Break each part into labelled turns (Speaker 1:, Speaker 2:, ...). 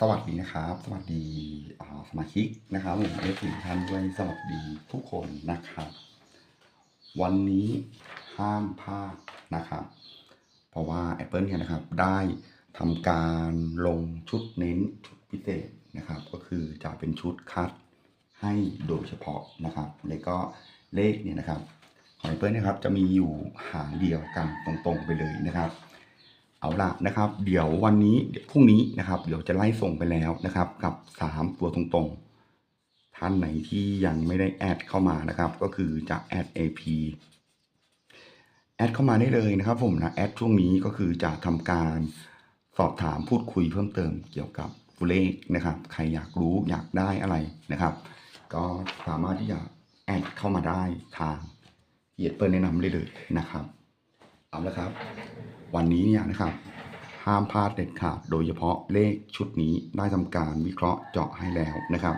Speaker 1: สวัสดีนะครับ สวัสดีสมาชิกนะครับผมเอฟซีท่านด้วยสวัสดีทุกคนนะครับ วันนี้ห้ามพลาดนะครับ เพราะว่า Apple เนี่ยนะครับได้ทำการลงชุดเน้นชุดพิเศษนะครับ ก็คือจะเป็นชุดคัดให้โดยเฉพาะนะครับ แล้วก็เลขเนี่ยนะครับของ Apple นะครับจะมีอยู่หางเดียวกันตรงๆไปเลยนะครับ เอาละนะครับ เดี๋ยววันนี้เดี๋ยวพรุ่งนี้นะครับ เดี๋ยวจะไล่ส่งไปแล้วนะครับ กับสามตัวตรงๆ ท่านไหนที่ยังไม่ได้แอดเข้ามานะครับ ก็คือจะแอด AP แอดเข้ามาได้เลยนะครับ ผมนะแอดช่วงนี้ก็คือจะทำการสอบถามพูดคุยเพิ่มเติมเกี่ยวกับตัวเลขนะครับ ใครอยากรู้อยากได้อะไรนะครับ ก็สามารถที่จะแอดเข้ามาได้ทางเอียดเปิดแนะนำได้เลยนะครับ เอาละครับ วันนี้เนี่ยนะครับ ห้ามพลาดเด็ดขาด โดยเฉพาะเลขชุดนี้ได้ทำการวิเคราะห์เจาะให้แล้วนะครับ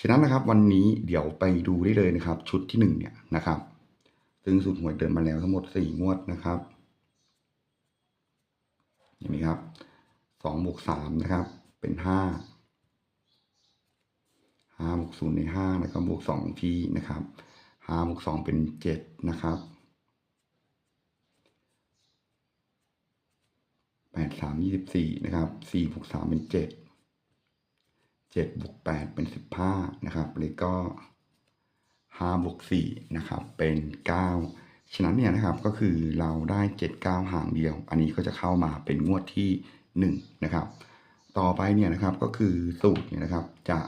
Speaker 1: ฉะนั้นนะครับวันนี้เดี๋ยวไปดูได้เลยนะครับ ชุดที่หนึ่งเนี่ยนะครับซึ่งสุดหวยเดินมาแล้วทั้งหมดสี่งวดนะครับเห็นไหมครับสองบวกสามนะครับ เป็นห้าห้าบวกศูนย์ในห้านะครับบวกสองทีนะครับห้าบวกสองเป็นเจ็ดนะครับ แป ดสามยี่สิบสี่นะครับสี่บวกสามเป็นเจ็ดเจ็ดบวกแปดเป็นสิบห้านะครับแล้วก็ห้าบวกสี่นะครับเป็นเก้าฉะนั้นเนี่ยนะครับก็คือเราได้เจ็ดเก้าหางเดียว อันนี้ก็จะเข้ามาเป็นงวดที่หนึ่งนะครับ ต่อไปเนี่ยนะครับก็คือสูตรเนี่ยนะครับจะ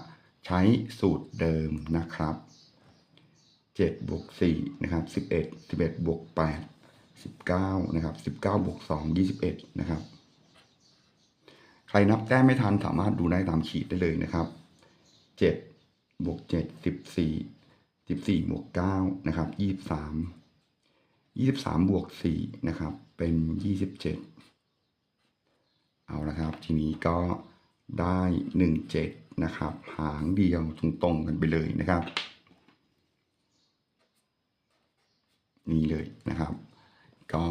Speaker 1: ใช้สูตรเดิมนะครับเจ็ดบวกสี่นะครับสิบเอ็ดสิบเอ็ดบวกแปดสิบเก้านะครับสิบเก้าบวกสองยี่สิบเอ็ดนะครับ ใครนับแต้มไม่ทันสามารถดูได้ตามขีดได้เลยนะครับเจ็ดบวกเจ็ดสิบสี่สิบสี่บวกเก้านะครับยี่สิบสามยี่สิบสามบวกสี่นะครับเป็นยี่สิบเจ็ดเอาละครับ ทีนี้ก็ได้หนึ่งเจ็ดนะครับหางเดียวตรงๆกันไปเลยนะครับนี่เลยนะครับ ก็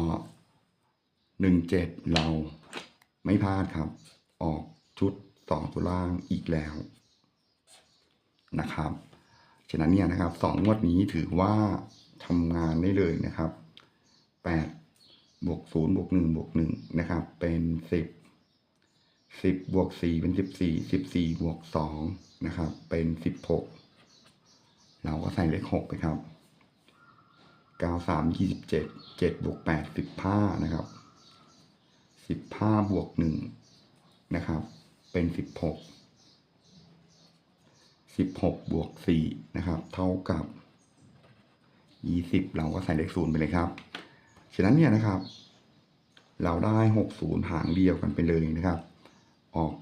Speaker 1: หนึ่งเจ็ดเราไม่พลาดครับ ออกชุดสองตัวล่างอีกแล้วนะครับ ฉะนั้นเนี่ยนะครับสองงวดนี้ถือว่าทำงานได้เลยนะครับแปดบวกศูนย์บวกหนึ่งบวกหนึ่งนะครับ เป็นสิบสิบบวกสี่เป็นสิบสี่สิบสี่บวกสองนะครับ เป็นสิบหกเราก็ใส่เลขหกไปครับเก้าสามยี่สิบเจ็ดเจ็ดบวกแปดสิบห้านะครับสิบห้าบวกหนึ่ง นะครับ เป็นสิบหกสิบหกบวกสี่นะครับ เท่ากับยี่สิบเราก็ใส่เลขศูนย์ไปเลยครับ ฉะนั้นเนี่ยนะครับ เราได้หกศูนย์หางเดียวกันไปเลยนะครับ ออก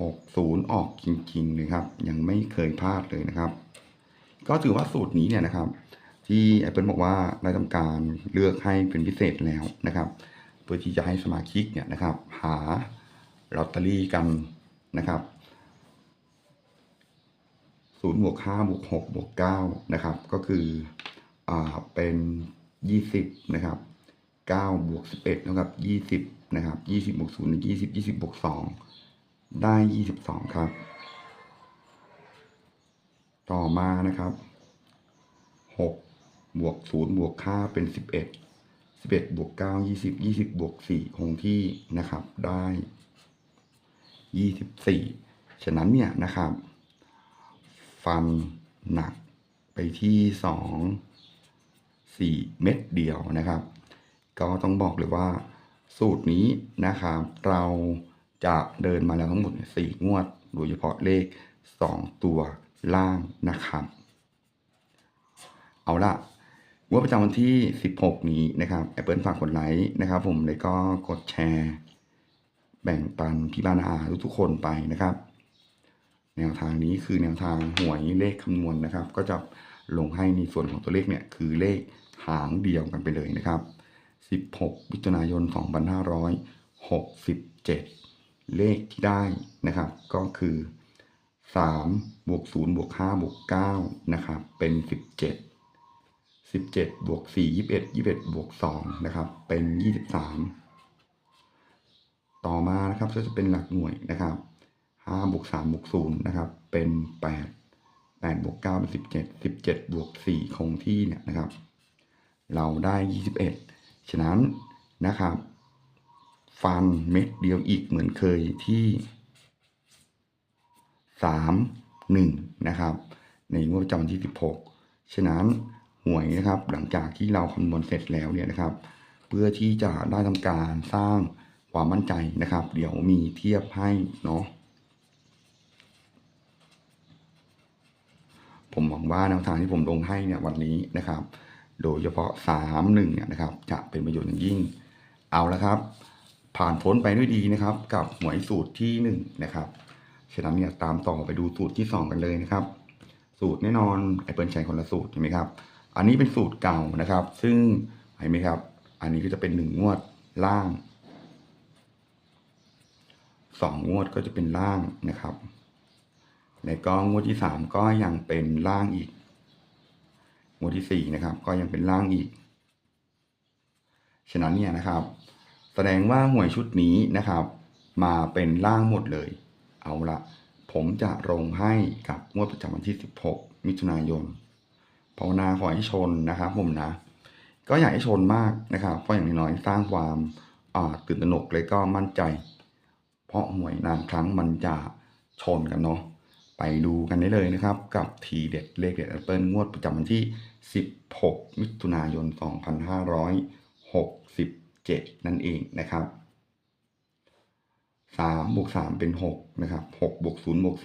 Speaker 1: หกศูนย์ออกจริงๆเลยครับ ยังไม่เคยพลาดเลยนะครับ ก็ถือว่าสูตรนี้เนี่ยนะครับ ที่ Apple บอกว่าได้ทำการเลือกให้เป็นพิเศษแล้วนะครับ พื่อที่จะให้สมาชิกเนี่ยนะครับ หาลอตเตอรี่กันนะครับศูนย์บวกห้าบวกหกบวกเก้านะครับ ก็คืออ่าเป็นยี่สิบนะครับเก้าบวกสิบเอ็ดนะครับยี่สิบนะครับยี่สิบบวกศูนย์ยี่สิบยี่สิบบวกสองได้ยี่สิบสองครับ ต่อมานะครับหกบวกศูนย์บวกห้าเป็นสิบเอ็ด สิบเอ็ดบวกเก้ายี่สิบยี่สิบบวกสี่คงที่นะครับได้ยี่สิบสี่ฉะนั้นเนี่ยนะครับ ฟันหนักไปที่สองสี่เม็ดเดียวนะครับ ก็ต้องบอกเลยว่าสูตรนี้นะครับ เราจะเดินมาแล้วทั้งหมดสี่งวดโดยเฉพาะเลขสองตัวล่างนะครับ เอาละ วดประจำวันที่ 16 นี้นะครับ Apple ฝากกดไลค์นะครับ ผมแล้วก็กดแชร์ แบ่งปันพี่บ้านอาทุกๆคนไปนะครับ แนวทางนี้คือแนวทางหวยเลขคำนวณนะครับ ก็จะลงให้ในส่วนของตัวเลขเนี่ยคือเลขหางเดียวกันไปเลยนะครับ 16มิถุนายน 2567 เลขที่ได้นะครับ ก็คือ3บวก0บวก5บวก9นะครับ เป็น 17 17บเจ็ดบวก4 21 21บเอ็ดยี่สิบเอ็ดบวก2นะครับ เป็น23ต่อมานะครับก็จะเป็นหลักหน่วยนะครับห้าบวกสามบวกศูนย์นะครับ เป็นแปดแปดบวกเก้าเป็นสิบเจ็ดสิบเจ็ดบวกสี่คงที่เนี่ยนะครับ เราได้ยี่สิบเอ็ดฉะนั้นนะครับ ฟันเม็ดเดียวอีกเหมือนเคยที่สามหนึ่งนะครับ ในงวดประจำวันที่สิบหกฉะนั้น หวยนะครับ หลังจากที่เราคำนวณเสร็จแล้วเนี่ยนะครับ เพื่อที่จะได้ทำการสร้างความมั่นใจนะครับ เดี๋ยวมีเทียบให้เนาะผมหวังว่าแนวทางที่ผมลงให้เนี่ยวันนี้นะครับ โดยเฉพาะสามหนึ่งเนี่ยนะครับ จะเป็นประโยชน์อย่างยิ่ง เอาละครับ ผ่านพ้นไปด้วยดีนะครับ กับหวยสูตรที่หนึ่งนะครับฉะนั้นเนี่ยตามต่อไปดูสูตรที่สองกันเลยนะครับ สูตรแน่นอนไอเปิลใช้คนละสูตรเห็นไหมครับ อันนี้เป็นสูตรเก่านะครับ ซึ่งเห็นไหมครับ อันนี้ก็จะเป็นหนึ่งงวดล่างสองงวดก็จะเป็นล่างนะครับในกองงวดที่สามก็ยังเป็นล่างอีก งวดที่สี่นะครับ ก็ยังเป็นล่างอีก ฉะนั้นเนี่ยนะครับ แสดงว่าหวยชุดนี้นะครับ มาเป็นล่างหมดเลย เอาละผมจะลงให้กับงวดประจำวันที่ 16 มิถุนายน ภาวนาขอให้ชนนะครับผมนะ ก็อยากให้ชนมากนะครับเพราะอย่างน้อยสร้างความตื่นตระหนกเลยก็มั่นใจ เพราะหวยนานครั้งมันจะชนกันเนาะไปดูกันได้เลยนะครับ กับทีเด็ดเลขเด็ดแอปเปิลงวดประจำวันที่ 16 มิถุนายน 2567 นั่นเองนะครับ3บวก3เป็น 6 นะครับ6บวก0บวก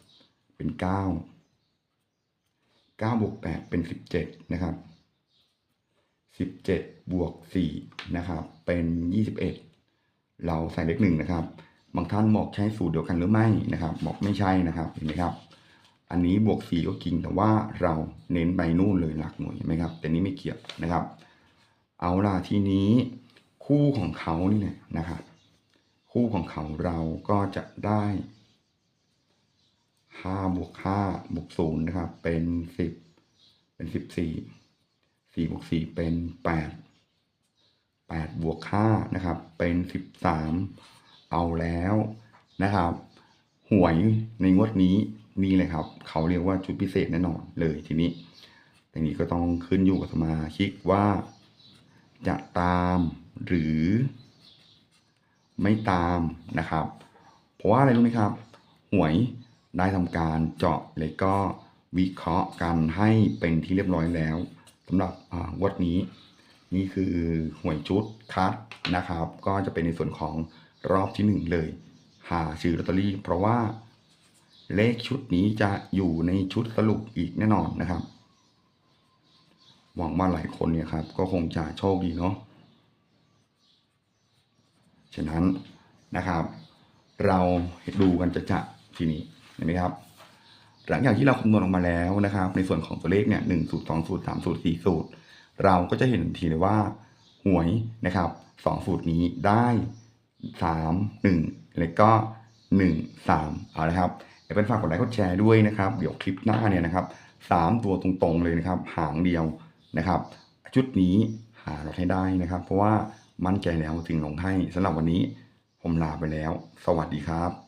Speaker 1: 3เป็น 9 9บวก8เป็น 17 นะครับ 17 บวก 4 นะครับ เป็น 21 เราใส่เลขหนึ่งนะครับ บางท่านบอกใช้สูตรเดียวกันหรือไม่นะครับ บอกไม่ใช่นะครับ เห็นไหมครับ อันนี้บวกสี่ก็จริง แต่ว่าเราเน้นไปนู่นเลยหลักหน่วยเห็นไหมครับ แต่นี้ไม่เกี่ยวนะครับ เอาล่ะทีนี้คู่ของเขานี่แหละนะครับ คู่ของเขาเราก็จะได้ ห้าบวกห้าบวกศูนย์นะครับ เป็นสิบเป็นสิบสี่สี่บวกสี่เป็นแปดแปดบวกห้านะครับ เป็นสิบสามเอาแล้วนะครับ หวยในงวดนี้นี่เลยครับ เขาเรียกว่าชุดพิเศษแน่นอนเลยทีนี้ทีนี้ก็ต้องขึ้นอยู่กับสมาชิกว่า จะตามหรือ ไม่ตามนะครับ เพราะว่าอะไรรู้ไหมครับ หวย ได้ทำการเจาะเลยก็วิเคราะห์กันให้เป็นที่เรียบร้อยแล้วสำหรับอ่างวดนี้ นี่คือหวยชุดคัดนะครับ ก็จะเป็นในส่วนของรอบที่หนึ่งเลย หาซื้อลอตเตอรี่ เพราะว่าเลขชุดนี้จะอยู่ในชุดสรุปอีกแน่นอนนะครับ หวังว่าหลายคนเนี่ยครับ ก็คงจะโชคดีเนาะฉะนั้นนะครับ เราดูกันจะจะทีนี้ เห็นไหมครับ หลังจากที่เราคำนวณออกมาแล้วนะครับ ในส่วนของตัวเลขเนี่ยหนึ่งสูตรสองสูตรสามสูตรสี่สูตร เราก็จะเห็นทีเลยว่าหวยนะครับสองสูตรนี้ได้สามหนึ่งแล้วก็หนึ่งสามเอาละครับเดี๋ยวเป็นฝากกดไลค์กดแชร์ด้วยนะครับ เดี๋ยวคลิปหน้าเนี่ยนะครับสามตัวตรงๆเลยนะครับ หางเดียวนะครับ ชุดนี้หาเราให้ได้นะครับ เพราะว่ามั่นใจแล้วถึงลงให้สำหรับวันนี้ผมลาไปแล้ว สวัสดีครับ